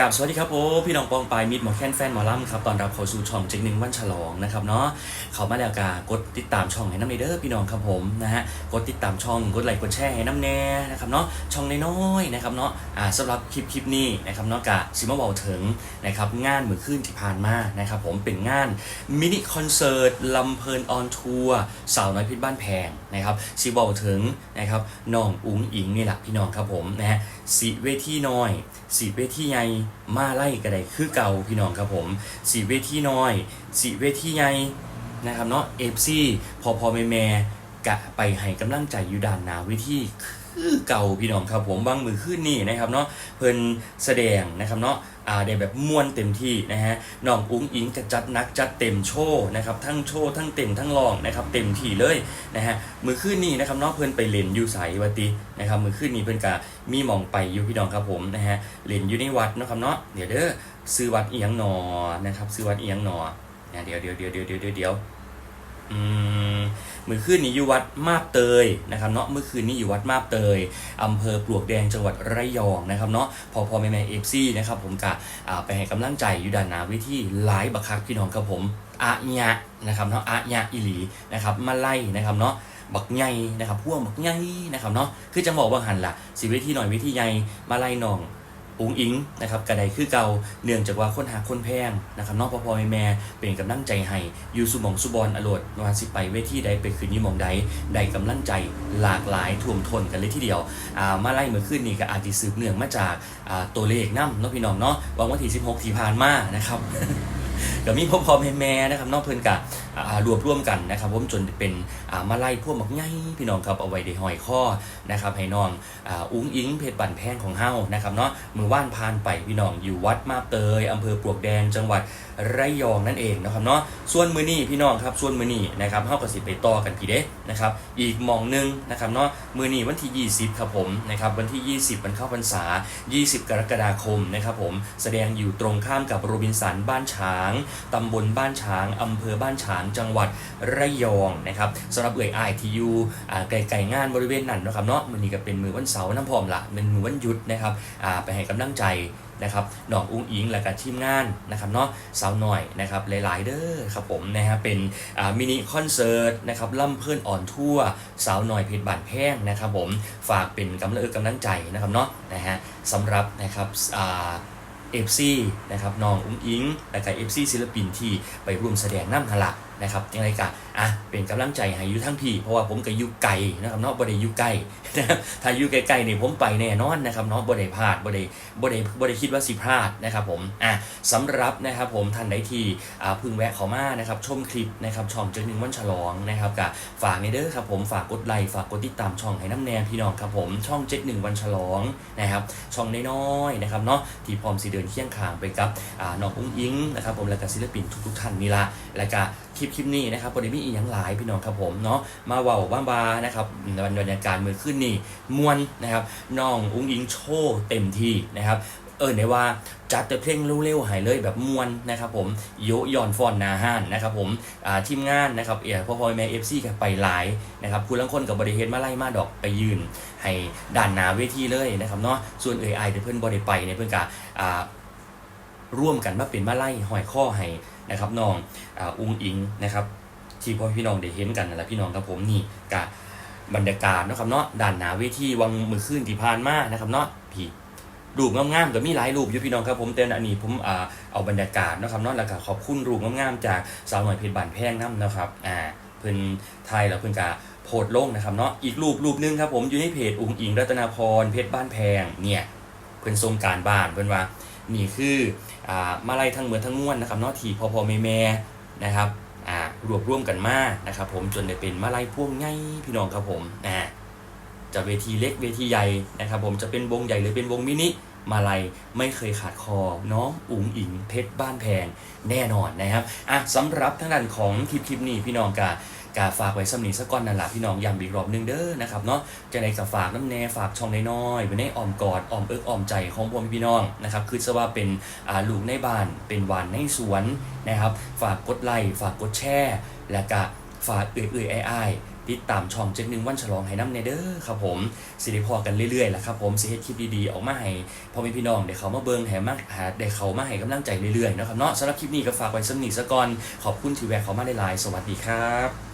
กับสวัสดีครับโอ้พี่น้องปองปายมิดหมอแค้นแฟนหมอลำครับตอนรับเข้าสู่ช่องเจ๊งหนึ่งวันฉลองนะครับเนาะเขามาแล้วกากดติดตามช่องให้น้ำเนเด้อพี่น้องครับผมนะฮะกดติดตามช่องกดไลค์กดแชร์ให้น้ำแน่นะครับเนาะช่องน้อยๆนะครับเนาะอ่าสำหรับคลิปคลิปนี้นะครับเนาะกะซิมาเบาถึงนะครับงานมือขึ้นที่ผ่านมานะครับผมเป็นงานมินิคอนเสิร์ตลำเพลินออนทัวร์สาวน้อยพชรบ้านแพงนะครับซิเบาถึงนะครับน้องอุ๋งอิงนี่แหละพี่น้องครับผมนะฮะสีเวทีน้อยสีเวทีใหญ่มาไล่กระไดคือเก่าพี่น้องครับผมสีเวทีน้อยสีเวทีใหญ่นะครับเนาะเอฟซีพอพอแม่แม่กะไปให้กำลังใจอยู่ด้านนาเวที คือเก่าพี่น้องครับผมบางมือขึ้นนี่นะครับเนาะเพิ่นแสดงนะครับเนาะอ่าได้แบบม่วนเต็มที่นะฮะน้องอุ้งอิงกระจัดนักจัดเต็มโชว์นะครับทั้งโชว์ทั้งเต็มทั้งรองนะครับเต็มที่เลยนะฮะมือขึ้นนี่นะครับเนาะเพิ่นไปเล่นอยู่ไสวาตินะครับมือขึ้นนี่เพิ่นกะมีมองไปอยู่พี่น้องครับผมนะฮะเล่นอยู่ในวัดนะครับเนาะเดี๋ยวเด้อซื้อวัดเอียงหนอนะครับซื้อวัดเอียงหนอนะเดี๋ยวเดี๋ยวเดี๋ยวเดี๋ยวเดี๋ยวเดี๋ยวเดี๋ยวอืม มื่อขึ้นนี่อยู่วัดมาบเตยนะครับเนาะเมื่อคืนนี้อยู่วัดมาบเตยอำเภอปลวกแดงจังหวัดระยองนะครับเนาะพอพอแม่แม่เอฟซีนะครับผมกะไปให้กำลังใจอยู่ด้านนาวิธีหลายบักคักพี่น้องครับผมอะญะนะครับเนาะอะญะอิหลีนะครับมาไล่นะครับเนาะบักใหญ่นะครับพวกบักใหญ่นะครับเนาะคือจังบอกว่าหันละสิเวทีหน่อยเวทีใหญ่มาไล่น้อง อุงอิงนะครับกระไดคือเก่าเนื่องจากว่าคนหาคนแพงนะครับเนอกพอพอแม่แม่เป็นกำลังใจให้อยู่สุมองสุบอลอรวดวันสิไปเวทีใดไปคืนนี้มองใดได้กำลังใจหลากหลายท่วมท้นกันเลยทีเดียวอ่ามาไล่เมื่อคืนนี้ก็อาจจะสืบเนื่องมาจากอ่าตัวเลขน้ำเนาะพี่น้องเนาะวันที่ 16 ที่ผ่านมานะครับ ก็มีพ่อพ่อแม่แม่นะครับเนอกเพิ่นกะอ่ารวบรวมกันนะครับผมจนเป็นมาไล่พวกหมักใหญ่พี่น้องครับเอาไว้ในหอยข้อนะครับให้น้องอุ้งอิงเพชรบั่นแพงของเฮานะครับเนาะมือว่านพานไปพี่น้องอยู่วัดมาบเตยอำเภอปลวกแดงจังหวัดระยองนั่นเองนะครับเนาะส่วนมือนี้พี่น้องครับส่วนมือนี้นะครับเฮาก็สิไปต่อกันพี่เด้นะครับอีกมองหนึงนะครับเนาะมือนี้วันที่ 20ครับผมนะครับวันที่ 20วันเข้าพรรษา 20 กรกฎาคมนะครับผมแสดงอยู่ตรงข้ามกับโรบินสันบ้านฉางตำบลบ้านฉางอำเภอบ้านฉางจังหวัดระยองนะครับสำหรับเอ่ยไอทียู่อ่ไกลๆงานบริเวณนั้นนะครับเนาะมันนี้ก็เป็นมือวันเสาร์น้ำพร้อมละเป็นมือวันหยุดนะครับไปให้กำลังใจนะครับน้องอุ้งอิงและก็ทีมงานนะครับเนาะสาวหน่อยนะครับหลาย ๆ เด้อครับผมนะฮะเป็นมินิคอนเสิร์ตนะครับล่ำเพื่อนอ่อนทั่ว สาวหน่อยเพชรบานแพงนะครับผมฝากเป็นกำลังเอกกำลังใจนะครับเนาะนะฮะสำหรับนะครับ เอฟซีนะครับน้องอุ้งอิงและก็เอฟซีศิลปินที่ไปร่วมแสดงน้ำหนละ นะครับยังไงกะอะเป็นกำลังใจให้อยู่ทั้งพี่ เพราะว่าผมก็อยู่ไกลนะครับเนาะบ่ได้อยู่ใกล้นะครับถ้าอยู่ไกลๆเนี่ยผมไปแน่นอนนะครับเนาะบ่ได้พลาดบ่ได้บ่ได้บ่ได้คิดว่าสิพลาดนะครับผมอะสำหรับนะครับผมท่านใดที่อ่าพึ่งแวะเข้ามานะครับชมคลิปนะครับช่องเจนหนึ่งวันฉลองนะครับกะฝากในเด้อครับผมฝากกดไลค์ฝากกดติดตามช่องให้น้ำแนงพี่น้องครับผมช่องเจ็ดหนึ่งวันฉลองนะครับช่องน้อยๆนะครับเนาะที่พร้อมสิเดินเคียงข้างไปกับอ่าน้องอุ้งอิงนะครับผมและก็ศิลปินทุกๆท่านนี่ละและก็คลิปคลิปนี้นะครับบริมีอีกอย่างหลายพี่น้องครับผมเนาะมาเว้าบ้าบานะครับบรรยากาศมือขึ้นนี่มวนนะครับน้องอุ้งอิงโชว์เต็มที่นะครับเออในว่าจัดแต่เพลงเร็วๆหายเลยแบบมวนนะครับผมโยยอนฟอนนาห้านนะครับผมอ่าทีมงานนะครับเออพ่อพ่อแม่เอฟซีกับไปหลายนะครับคุณลังคนกับบริเฮดมาไล่มาดอกไปยืน ให้ด่านหนาเวทีเลยนะครับเนาะส่วนเอไอเพื่อนบริไปเนี่ยเพื่อนกะอ่า ร่วมกันมาเป็นมาไล่หอยข้อให้นะครับน้องอ่าอุ้งอิงนะครับ ที่พ่อพี่น้องได้เห็นกันนั่นแหละพี่น้องครับผมนี่กะบรรยากาศนะครับเนาะด่านหนาเวทีวังมือขึ้นที่ผ่านมากนะครับเนาะพี่รูปงามๆก็มีหลายรูปอยู่พี่น้องครับผมแต่อันนี้ผมอ่าเอาบรรยากาศนะครับเนาะแล้วก็ขอบคุณรูปงามๆจากสาวหน่อยเพชรบานแพงน้ำนะครับอ่าเพิ่นไทยแล้วเพิ่นกะโพสต์ลงนะครับเนาะอีกรูปรูปหนึงครับผมอยู่ในเพจอุงอิงรัตนาพรเพชรบ้านแพงเนี่ยเพิ่นทรงการบ้านเพิ่นว่า นี่คืออ่ามาไล่ทั้งเหมือนทั้งม้วนนะครับเนาะที่พอพอแม่แม่นะครับอ่ารวบรวมกันมานะครับผมจนได้เป็นมาไล่พวงง่ายพี่น้องครับผมอ่าจะเวทีเล็กเวทีใหญ่นะครับผมจะเป็นวงใหญ่หรือเป็นวงมินิมาลัยไม่เคยขาดคอ น้องอุ๋งอิงเพชรบ้านแพงแน่นอนนะครับอะสำหรับทางด้านของคลิปคลิปนี้พี่น้องกา กาฝากไว้สำนีสักก้อนนั่นแหละพี่น้องย้ำอีกรอบหนึงเด้อนะครับเนาะจะในกับฝากน้ำแน่ฝากช่องน้อยๆไว้ในอ้อมกอดอ้อมเอิกอ้อมใจของพวกพี่น้องนะครับคือซะว่าเป็นลูกในบ้านเป็นหวานในสวนนะครับฝากกดไลค์ฝากกดแชร์และก็ฝากเอื่อยๆไอ้ายติดตามช่องเจ็ดหนึ่งวันฉลองให้น้ำเนเด้อครับผมสิได้พอกันเรื่อยๆแหละครับผมสิเฮ็ดคลิปดีๆออกมาให้พ่อแม่พี่น้องได้เขามาเบิ่งให้มากหาได้เขามาให้กำลังใจเรื่อยๆนะครับเนาะสำหรับคลิปนี้ก็ฝากไว้สำนีซะก่อนขอบคุณที่แวะเขามาหลายๆสวัสดีครับ